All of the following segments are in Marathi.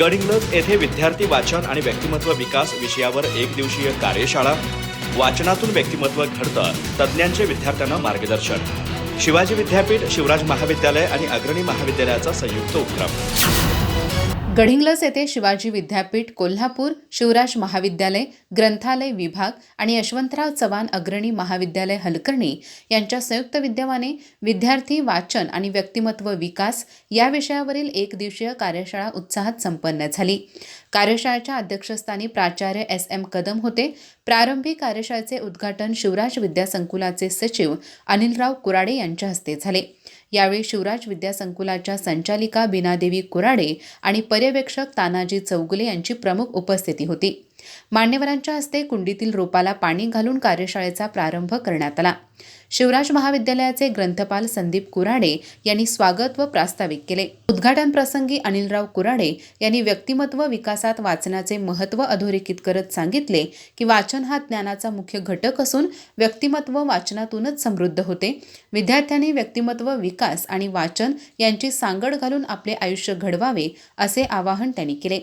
गडिंग्लज येथे विद्यार्थी वाचन आणि व्यक्तिमत्व विकास विषयावर एक दिवसीय कार्यशाळा. वाचनातून व्यक्तिमत्व घडतं तज्ज्ञांचे विद्यार्थ्यांना मार्गदर्शन. शिवाजी विद्यापीठ शिवराज महाविद्यालय आणि अग्रणी महाविद्यालयाचा संयुक्त उपक्रम. गडिंग्लज येथे शिवाजी विद्यापीठ कोल्हापूर शिवराज महाविद्यालय ग्रंथालय विभाग आणि यशवंतराव चव्हाण अग्रणी महाविद्यालय हलकर्णी यांच्या संयुक्त विद्यमाने विद्यार्थी वाचन आणि व्यक्तिमत्व विकास या विषयावरील एक दिवसीय कार्यशाळा उत्साहात संपन्न झाली. कार्यशाळेच्या अध्यक्षस्थानी प्राचार्य एस एम कदम होते. प्रारंभी कार्यशाळेचे उद्घाटन शिवराज विद्यासंकुलाचे सचिव अनिलराव कुराडे यांच्या हस्ते झाले. यावेळी शिवराज विद्यासंकुलाच्या संचालिका बिनादेवी कुराडे आणि पर्यवेक्षक तानाजी चौगुले यांची प्रमुख उपस्थिती होती. मान्यवरांच्या हस्ते कुंडीतील रोपाला पाणी घालून कार्यशाळेचा प्रारंभ करण्यात आला. शिवराज महाविद्यालयाचे ग्रंथपाल संदीप कुराडे यांनी स्वागत व प्रास्ताविक केले. उद्घाटन प्रसंगी अनिलराव कुराडे यांनी व्यक्तिमत्व विकासात वाचनाचे महत्त्व अधोरेखित करत सांगितले की वाचन हा ज्ञानाचा मुख्य घटक असून व्यक्तिमत्व वाचनातूनच समृद्ध होते. विद्यार्थ्यांनी व्यक्तिमत्व विकास आणि वाचन यांची सांगड घालून आपले आयुष्य घडवावे असे आवाहन त्यांनी केले.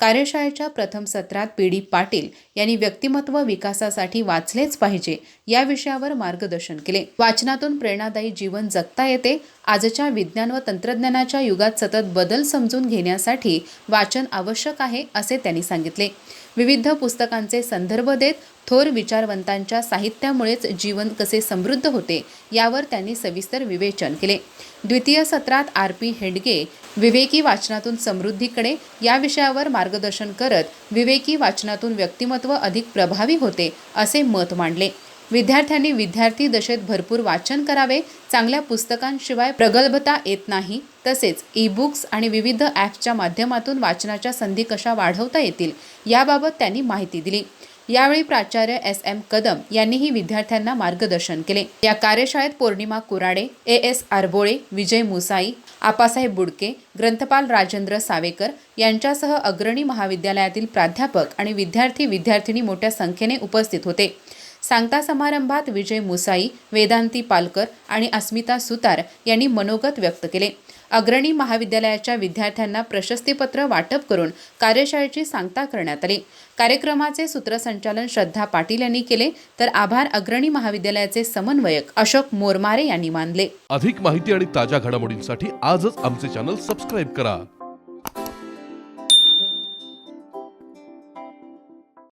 कार्यशाळेच्या प्रथम सत्रात पी डी पाटील यांनी व्यक्तिमत्व विकासासाठी वाचलेच पाहिजे या विषयावर मार्गदर्शन केले. वाचनातून प्रेरणादायी जीवन जगता येते. आजच्या विज्ञान व तंत्रज्ञानाच्या युगात सतत बदल समजून घेण्यासाठी वाचन आवश्यक आहे असे त्यांनी सांगितले. विविध पुस्तकांचे संदर्भ देत थोर विचारवंतांच्या साहित्यामुळेच जीवन कसे समृद्ध होते यावर त्यांनी सविस्तर विवेचन केले. द्वितीय सत्रात आर. पी. हेडगे विवेकी वाचनातून समृद्धीकडे या विषयावर मार्गदर्शन करत विवेकी वाचनातून व्यक्तिमत्व अधिक प्रभावी होते असे मत मांडले. विद्यार्थ्यांनी विद्यार्थी दशेत भरपूर वाचन करावे चांगल्या पुस्तकांशिवाय प्रगल्भता येत नाही तसेच ई बुक्स आणि विविध ॲप्सच्या माध्यमातून वाचनाच्या संधी कशा वाढवता येतील याबाबत त्यांनी माहिती दिली. यावेळी प्राचार्य एस. एम. कदम यांनीही विद्यार्थ्यांना मार्गदर्शन केले. या कार्यशाळेत पौर्णिमा कुराडे ए एस आरबोळे विजय मुसाई आपासाहेब बुडके ग्रंथपाल राजेंद्र सावेकर यांच्यासह अग्रणी महाविद्यालयातील प्राध्यापक आणि विद्यार्थी विद्यार्थिनी मोठ्या संख्येने उपस्थित होते. सांगता समारंभात विजय मुसाई वेदांती पालकर आणि अस्मिता सुतार यांनी मनोगत व्यक्त केले. अग्रणी महाविद्यालयाच्या विद्यार्थ्यांना प्रशस्तीपत्र वाटप करून कार्यशाळेची सांगता करण्यात आली. कार्यक्रमाचे सूत्रसंचालन श्रद्धा पाटील यांनी केले तर आभार अग्रणी महाविद्यालयाचे समन्वयक अशोक मोरमारे यांनी मानले. अधिक माहिती आणि ताज्या घडामोडींसाठी आजच आमचे चॅनल सबस्क्राईब करा.